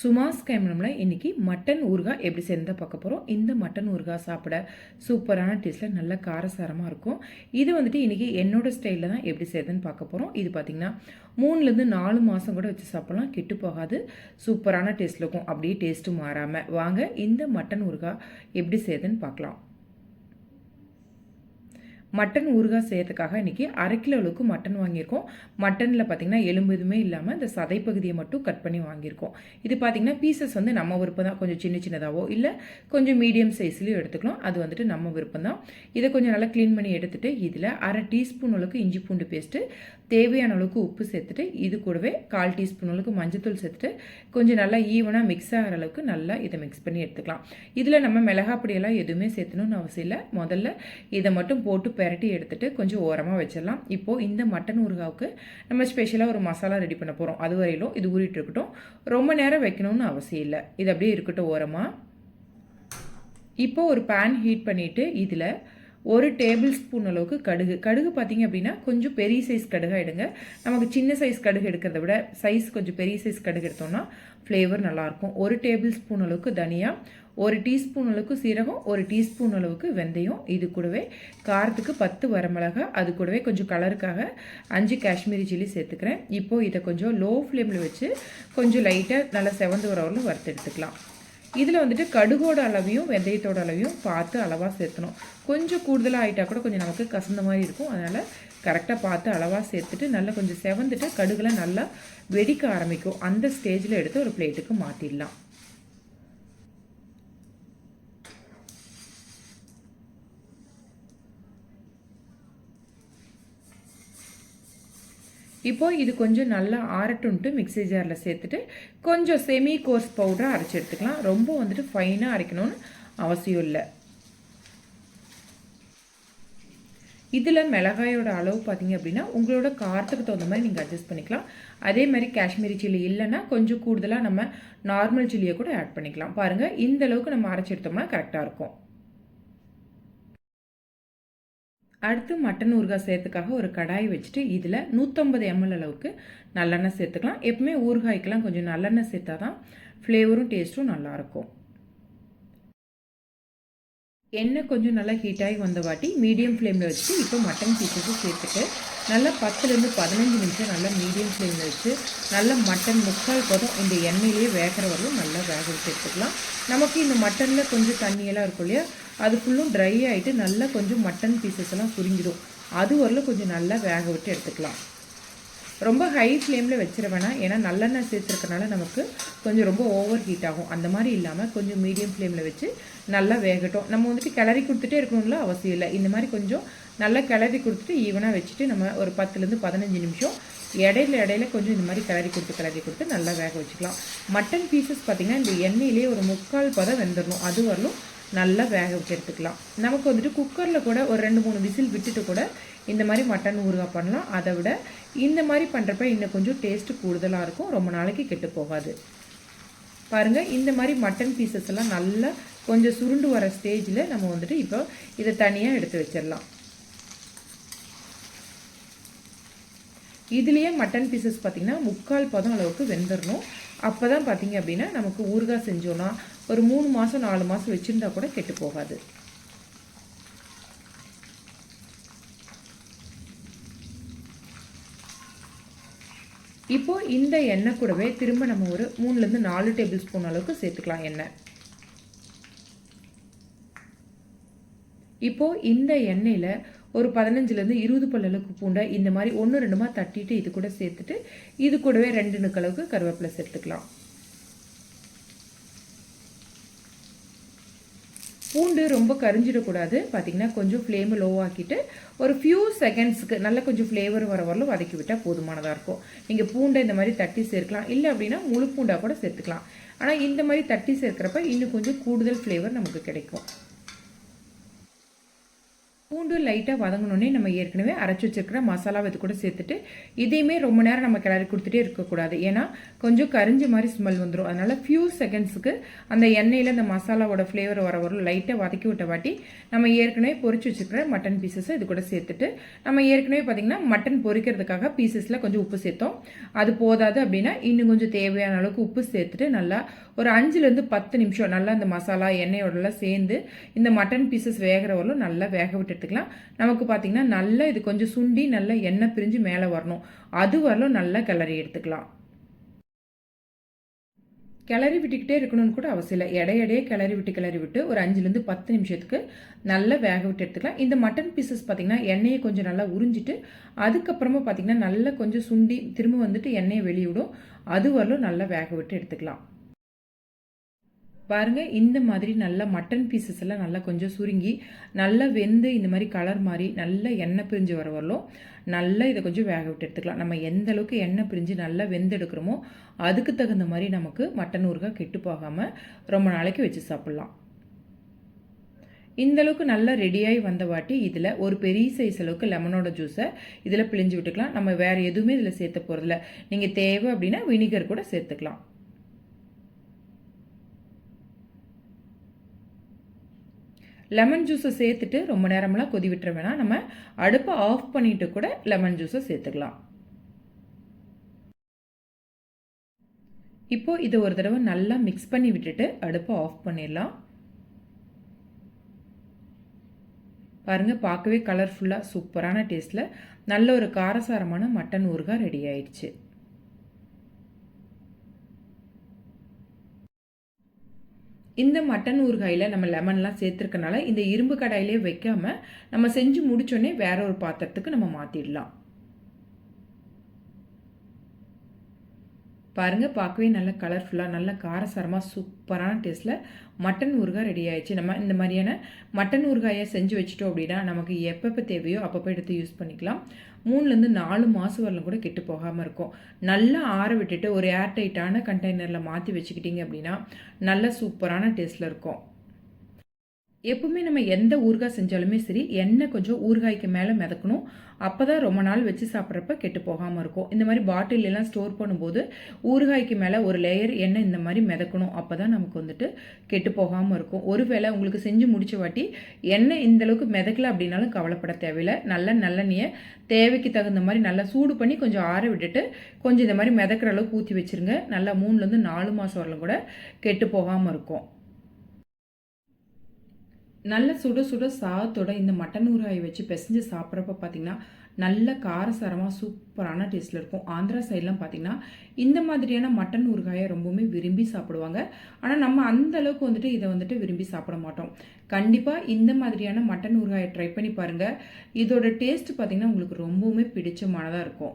சுமாஸ் கேமரமில் இன்றைக்கி மட்டன் ஊறுகாய் எப்படி சேர்ந்து பார்க்க போகிறோம் இந்த மட்டன் ஊறுகாய் சாப்பிட சூப்பரான டேஸ்ட்டில் நல்ல காரசாரமாக இருக்கும். இது வந்துட்டு இன்றைக்கி என்னோட ஸ்டைலில் தான் எப்படி செய்யுதுன்னு பார்க்க போகிறோம் இது பார்த்திங்கன்னா மூணுலேருந்து நாலு மாதம் கூட வச்சு சாப்பிட்லாம். கெட்டு போகாது. சூப்பரான டேஸ்ட்டில் இருக்கும். அப்படியே டேஸ்ட்டும் மாறாமல் வாங்க இந்த மட்டன் ஊறுகாய் எப்படி செய்யுதுன்னு பார்க்கலாம். மட்டன் ஊறுகாய் செய்யறதுக்காக இன்றைக்கி அரை கிலோ அளவுக்கு மட்டன் வாங்கியிருக்கோம். மட்டனில் பார்த்திங்கன்னா எலும்பு எதுவுமே இல்லாமல் இந்த சதை பகுதியை மட்டும் கட் பண்ணி வாங்கியிருக்கோம். இது பார்த்திங்கன்னா பீசஸ் வந்து நம்ம விருப்பம் தான் கொஞ்சம் சின்ன சின்னதாகவோ இல்லை கொஞ்சம் மீடியம் சைஸ்லேயும் எடுத்துக்கலாம். அது வந்துட்டு நம்ம விருப்பம் தான் இதை கொஞ்சம் நல்லா க்ளீன் பண்ணி எடுத்துகிட்டு இதில் அரை டீஸ்பூன் அளவுக்கு இஞ்சி பூண்டு பேஸ்ட்டு தேவையான அளவுக்கு உப்பு சேர்த்துட்டு இது கூடவே கால் டீஸ்பூன் அளவுக்கு மஞ்சத்தூள் சேர்த்துட்டு கொஞ்சம் நல்லா ஈவனாக மிக்ஸ் ஆகிற அளவுக்கு நல்லா இதை மிக்ஸ் பண்ணி எடுத்துக்கலாம். இதில் நம்ம மிளகாப்பொடியெல்லாம் எதுவுமே சேர்த்தணும்னு அவசியம் இல்லை. முதல்ல இதை மட்டும் போட்டு பெரட்டி எடுத்துட்டு கொஞ்சம் ஓரமாக வச்சிடலாம். இப்போது இந்த மட்டன் ஊறுகாவுக்கு நம்ம ஸ்பெஷலாக ஒரு மசாலா ரெடி பண்ண போகிறோம் அது வரையிலும் இது ஊறிட்டு இருக்கட்டும். ரொம்ப நேரம் வைக்கணும்னு அவசியம் இல்லை. இது அப்படியே இருக்கட்டும் ஓரமாக இப்போ ஒரு பேன் ஹீட் பண்ணிவிட்டு இதில் ஒரு டேபிள் ஸ்பூன் அளவுக்கு கடுகு. கடுகு பார்த்தீங்க அப்படின்னா கொஞ்சம் பெரிய சைஸ் கடுகாக எடுங்க. நமக்கு சின்ன சைஸ் கடுகு எடுக்கிறத விட சைஸ் கொஞ்சம் பெரிய சைஸ் கடுகு எடுத்தோம்னா ஃப்ளேவர் நல்லாயிருக்கும். ஒரு டேபிள் ஸ்பூன் அளவுக்கு தனியா ஒரு டீஸ்பூன் அளவுக்கு சீரகம் ஒரு டீஸ்பூன் அளவுக்கு வெந்தயம். இது கூடவே காரத்துக்கு பத்து வரமிளகா அது கூடவே கொஞ்சம் கலருக்காக அஞ்சு காஷ்மீரி சில்லி சேர்த்துக்கிறேன். இப்போது இதை கொஞ்சம் லோ ஃப்ளேமில் வச்சு கொஞ்சம் லைட்டாக நல்லா செவந்து வரவர்களும் வறுத்து எடுத்துக்கலாம். இதில் வந்துட்டு கடுகோட அளவையும் வெந்தயத்தோட அளவையும் பார்த்து அளவாக சேர்த்தணும். கொஞ்சம் கூடுதலாக ஆகிட்டா கூட கொஞ்சம் நமக்கு கசந்த மாதிரி இருக்கும். அதனால் கரெக்டாக பார்த்து அளவாக சேர்த்துட்டு நல்லா கொஞ்சம் செவந்துட்டு கடுகுலாம் நல்லா வெடிக்க ஆரம்பிக்கும். அந்த ஸ்டேஜில் எடுத்து ஒரு பிளேட்டுக்கு மாற்றிடலாம் இப்போ இது கொஞ்சம் நல்லா ஆரட்டுன்ட்டு மிக்சி ஜாரில் சேர்த்துட்டு கொஞ்சம் செமி கோர்ஸ் பவுடரை அரைச்சி எடுத்துக்கலாம். ரொம்ப வந்துட்டு ஃபைனாக அரைக்கணும்னு அவசியம் இல்லை. இதில் மிளகாயோட அளவு பார்த்தீங்க அப்படின்னா உங்களோட காரத்துக்கு தகுந்த மாதிரி நீங்கள் அட்ஜஸ்ட் பண்ணிக்கலாம். அதே மாதிரி காஷ்மீரி சில்லி இல்லைன்னா கொஞ்சம் கூடுதலாக நம்ம நார்மல் சில்லியை கூட ஆட் பண்ணிக்கலாம். பாருங்கள் இந்த அளவுக்கு நம்ம அரைச்சி எடுத்தோம்னா கரெக்டாக இருக்கும். அடுத்து மட்டன் ஊறுகாய் சேர்த்துக்காக ஒரு கடாய் வச்சுட்டு இதில் நூற்றம்பது எம்எல் அளவுக்கு நல்லெண்ணெய் சேர்த்துக்கலாம். எப்பவுமே ஊறுகாய்க்கெலாம் கொஞ்சம் நல்லெண்ணெய் சேர்த்தா தான் ஃப்ளேவரும் டேஸ்ட்டும் நல்லாயிருக்கும் எண்ணெய் கொஞ்சம் நல்லா ஹீட்டாகி வந்த வாட்டி மீடியம் ஃப்ளேமில் வச்சு இப்போ மட்டன் பீசஸும் சேர்த்துட்டு நல்லா பத்துலேருந்து பதினஞ்சு நிமிஷம் நல்லா மீடியம் ஃப்ளேமில் வச்சு நல்லா மட்டன் முக்கால் பதம் இந்த எண்ணெயிலேயே வேகிற வரலும் நல்லா வேக வச்சு எடுத்துக்கலாம். நமக்கு இந்த மட்டனில் கொஞ்சம் தண்ணியெல்லாம் இருக்கும் இல்லையா? அது ஃபுல்லும் ட்ரை ஆகிட்டு நல்லா கொஞ்சம் மட்டன் பீசஸ் எல்லாம் புரிஞ்சிடும் அது வரலும் கொஞ்சம் நல்லா வேக விட்டு எடுத்துக்கலாம். ரொம்ப ஹை ஃப்ளேமில் வச்சிட வேணாம் ஏன்னா நல்லெண்ணெய் சேர்த்துருக்கனால நமக்கு கொஞ்சம் ரொம்ப ஓவர் ஹீட் ஆகும். அந்த மாதிரி இல்லாமல் கொஞ்சம் மீடியம் ஃப்ளேமில் வச்சு நல்லா வேகட்டும். நம்ம வந்துட்டு கிளறி கொடுத்துட்டே இருக்கணும்ல அவசியம் இல்லை. இந்த மாதிரி கொஞ்சம் நல்லா கிளறி கொடுத்துட்டு ஈவனாக வச்சுட்டு நம்ம ஒரு பத்துலேருந்து பதினஞ்சு நிமிஷம் இடையில இடையில கொஞ்சம் இந்த மாதிரி கிளறி கொடுத்து கிளறி கொடுத்து நல்லா வேக வச்சுக்கலாம். மட்டன் பீசஸ் பார்த்திங்கன்னா இந்த எண்ணெயிலே ஒரு முக்கால் பதம் வெந்துடணும் அது வரலும் நல்லா வேக வச்சு எடுத்துக்கலாம். நமக்கு வந்துட்டு குக்கரில் கூட ஒரு ரெண்டு மூணு விசில் விட்டுட்டு கூட இந்த மாதிரி மட்டன் ஊறுகாய் பண்ணலாம். அதை விட இந்த மாதிரி பண்ணுறப்ப இன்னும் கொஞ்சம் டேஸ்ட்டு கூடுதலாக இருக்கும். ரொம்ப நாளைக்கு கெட்டு போகாது. பாருங்கள் இந்த மாதிரி மட்டன் பீசஸ் எல்லாம் நல்லா கொஞ்சம் சுருண்டு வர ஸ்டேஜில் நம்ம வந்துட்டு இப்போ இதை தனியாக எடுத்து வச்சிடலாம். இதுலேயே மட்டன் பீசஸ் பார்த்திங்கன்னா முக்கால் பதம் அளவுக்கு வெந்துடணும் அப்போ தான் பார்த்திங்க அப்படின்னா நமக்கு ஊறுகாய் செஞ்சோன்னா ஒரு மூணு மாதம் நாலு மாதம் வச்சுருந்தா கூட கெட்டு போகாது. இப்போ இந்த எண்ணெய் கூடவே திரும்ப நம்ம ஒரு மூணுலேருந்து நாலு டேபிள் ஸ்பூன் அளவுக்கு சேர்த்துக்கலாம் எண்ணெய். இப்போ இந்த எண்ணெயில் ஒரு பதினஞ்சுலேருந்து இருபது பல்லளவுக்கு பூண்டை இந்த மாதிரி ஒன்று ரெண்டுமா தட்டிட்டு இது கூட சேர்த்துட்டு இது கூடவே ரெண்டு நுக்களவுக்கு கருவேப்பிலை சேர்த்துக்கலாம். பூண்டு ரொம்ப கரிஞ்சிடக்கூடாது. பார்த்தீங்கன்னா கொஞ்சம் ஃப்ளேம் லோவாக்கிட்டு ஒரு ஃபியூ செகண்ட்ஸுக்கு நல்ல கொஞ்சம் ஃப்ளேவர் வர வரலும் வதக்கி விட்டால் போதுமானதாக இருக்கும். நீங்கள் பூண்டை இந்த மாதிரி தட்டி சேர்க்கலாம். இல்லை அப்படின்னா முழு பூண்டாக கூட சேர்த்துக்கலாம். ஆனால் இந்த மாதிரி தட்டி சேர்க்குறப்ப இன்னும் கொஞ்சம் கூடுதல் ஃப்ளேவர் நமக்கு கிடைக்கும். பூண்டு லைட்டாக வதங்கினோடனே நம்ம ஏற்கனவே அரைச்சி வச்சிருக்கிற மசாலாவை இது கூட சேர்த்துட்டு இதையுமே ரொம்ப நேரம் நம்ம கிளறி கொடுத்துட்டே இருக்கக்கூடாது. ஏன்னா கொஞ்சம் கரிஞ்ச மாதிரி ஸ்மெல் வந்துடும் அதனால் ஃபியூ செகண்ட்ஸுக்கு அந்த எண்ணெயில் அந்த மசாலாவோட ஃப்ளேவர் வர வரும் லைட்டாக வதக்கி விட்ட வாட்டி நம்ம ஏற்கனவே பொறிச்சு வச்சுருக்கிற மட்டன் பீசஸை இது கூட சேர்த்துட்டு நம்ம ஏற்கனவே பார்த்திங்கன்னா மட்டன் பொரிக்கிறதுக்காக பீசஸில் கொஞ்சம் உப்பு சேர்த்தோம். அது போதாது அப்படின்னா இன்னும் கொஞ்சம் தேவையான அளவுக்கு உப்பு சேர்த்துட்டு நல்லா ஒரு அஞ்சுலேருந்து பத்து நிமிஷம் நல்லா அந்த மசாலா எண்ணெயோடலாம் சேர்ந்து இந்த மட்டன் பீசஸ் வேகிற வரலும் நல்லா வேக விட்டுட்டு எடுத்துக்கலாம். நமக்கு பார்த்திங்கன்னா நல்லா இது கொஞ்சம் சுண்டி நல்லா எண்ணெய் பிரிஞ்சு மேலே வரணும். அது வரலும் நல்லா கிளறி எடுத்துக்கலாம். கிளறி விட்டுக்கிட்டே இருக்கணும்னு கூட அவசியம் இல்லை. இடையிடையே கிளறி விட்டு கிளறி விட்டு ஒரு அஞ்சுலேருந்து பத்து நிமிஷத்துக்கு நல்லா வேக விட்டு எடுத்துக்கலாம். இந்த மட்டன் பீசஸ் பார்த்திங்கன்னா எண்ணெயை கொஞ்சம் நல்லா உறிஞ்சிட்டு அதுக்கப்புறமா பார்த்திங்கன்னா நல்லா கொஞ்சம் சுண்டி திரும்ப வந்துட்டு எண்ணெயை வெளியிடும். அது வரலும் நல்லா வேக விட்டு எடுத்துக்கலாம். பாருங்கள் இந்த மாதிரி நல்லா மட்டன் பீசஸ் எல்லாம் நல்லா கொஞ்சம் சுருங்கி நல்லா வெந்து இந்த மாதிரி கலர் மாதிரி நல்லா எண்ணெய் பிரிஞ்சு வர வரலும் நல்லா இதை கொஞ்சம் வேக விட்டு எடுத்துக்கலாம். நம்ம எந்த அளவுக்கு எண்ணெய் பிரிஞ்சு நல்லா வெந்து எடுக்கிறோமோ அதுக்கு தகுந்த மாதிரி நமக்கு மட்டன் ஊறுகாய் கெட்டு போகாமல் ரொம்ப நாளைக்கு வச்சு சாப்பிட்லாம். இந்த அளவுக்கு நல்லா ரெடியாகி வந்த வாட்டி இதில் ஒரு பெரிய சைஸ் அளவுக்கு லெமனோட ஜூஸை இதில் பிழிஞ்சு விட்டுக்கலாம். நம்ம வேறு எதுவுமே இதில் சேர்த்த போகிறதில்ல நீங்கள் தேவை அப்படின்னா வினிகர் கூட சேர்த்துக்கலாம். லெமன் ஜூஸை சேர்த்துட்டு ரொம்ப நேரமெல்லாம் கொதி விட்டுற வேணாம். நம்ம அடுப்பை ஆஃப் பண்ணிட்டு கூட லெமன் ஜூஸை சேர்த்துக்கலாம். இப்போ இதை ஒரு தடவை நல்லா மிக்ஸ் பண்ணி விட்டுட்டு அடுப்பை ஆஃப் பண்ணிடலாம். பாருங்கள் பார்க்கவே கலர்ஃபுல்லாக சூப்பரான டேஸ்ட்டில் நல்ல ஒரு காரசாரமான மட்டன் ஊறுகாய் ரெடி ஆயிடுச்சு. இந்த மட்டன் ஊறுகாயில் நம்ம லெமன்லாம் சேர்த்துருக்கனால இந்த இரும்பு கடாயிலே வைக்காமல் நம்ம செஞ்சு முடித்தோடனே வேற ஒரு பாத்திரத்துக்கு நம்ம மாற்றிடலாம் பாருங்கள் பார்க்கவே நல்ல கலர்ஃபுல்லாக நல்ல காரசாரமாக சூப்பரான டேஸ்ட்டில் மட்டன் ஊறுகாய் ரெடி ஆயிடுச்சு. நம்ம இந்த மாதிரியான மட்டன் ஊறுகாயை செஞ்சு வச்சிட்டோம் அப்படின்னா நமக்கு எப்பப்போ தேவையோ அப்பப்போ எடுத்து யூஸ் பண்ணிக்கலாம். மூணுலேருந்து நாலு மாதம் வரலும் கூட கெட்டு போகாமல் இருக்கும். நல்லா ஆற விட்டுட்டு ஒரு ஏர்டைட்டான கண்டெய்னரில் மாற்றி வச்சுக்கிட்டிங்க அப்படின்னா நல்ல சூப்பரான டேஸ்ட்டில் இருக்கும். எப்பவுமே நம்ம எந்த ஊறுகாய் செஞ்சாலுமே சரி எண்ணெய் கொஞ்சம் ஊறுகாய்க்கு மேலே மிதக்கணும். அப்போ தான் ரொம்ப நாள் வச்சு சாப்பிட்றப்ப கெட்டு போகாமல் இருக்கும். இந்த மாதிரி பாட்டிலெலாம் ஸ்டோர் பண்ணும்போது ஊறுகாய்க்கு மேலே ஒரு லேயர் எண்ணெய் இந்த மாதிரி மிதக்கணும். அப்போ தான் நமக்கு வந்துட்டு கெட்டு போகாமல் இருக்கும். ஒருவேளை உங்களுக்கு செஞ்சு முடிச்ச வாட்டி எண்ணெய் இந்தளவுக்கு மிதக்கல அப்படின்னாலும் கவலைப்பட தேவையில்லை. நல்ல நல்லெண்ணெயை தேவைக்கு தகுந்த மாதிரி நல்லா சூடு பண்ணி கொஞ்சம் ஆற விட்டுட்டு கொஞ்சம் இந்த மாதிரி மிதக்கிற அளவுக்கு ஊற்றி வச்சுருங்க. நல்லா மூணுலேருந்து நாலு மாதம் வரலும் கூட கெட்டு போகாமல் இருக்கும். நல்ல சுட சுட சாதத்தோட இந்த மட்டன் ஊறுகாயை வச்சு பிசைஞ்சு சாப்பிட்றப்ப பார்த்தீங்கன்னா நல்ல காரசாரமாக சூப்பரான டேஸ்ட்டில் இருக்கும். ஆந்திரா சைட்லாம் பார்த்திங்கன்னா இந்த மாதிரியான மட்டன் ஊறுகாயை ரொம்பவுமே விரும்பி சாப்பிடுவாங்க. ஆனால் நம்ம அந்த அளவுக்கு வந்துட்டு இதை வந்துட்டு விரும்பி சாப்பிட மாட்டோம். கண்டிப்பாக இந்த மாதிரியான மட்டன் ஊறுகாயை ட்ரை பண்ணி பாருங்கள் இதோட டேஸ்ட் பார்த்திங்கன்னா உங்களுக்கு ரொம்பவுமே பிடிச்சமானதாக இருக்கும்.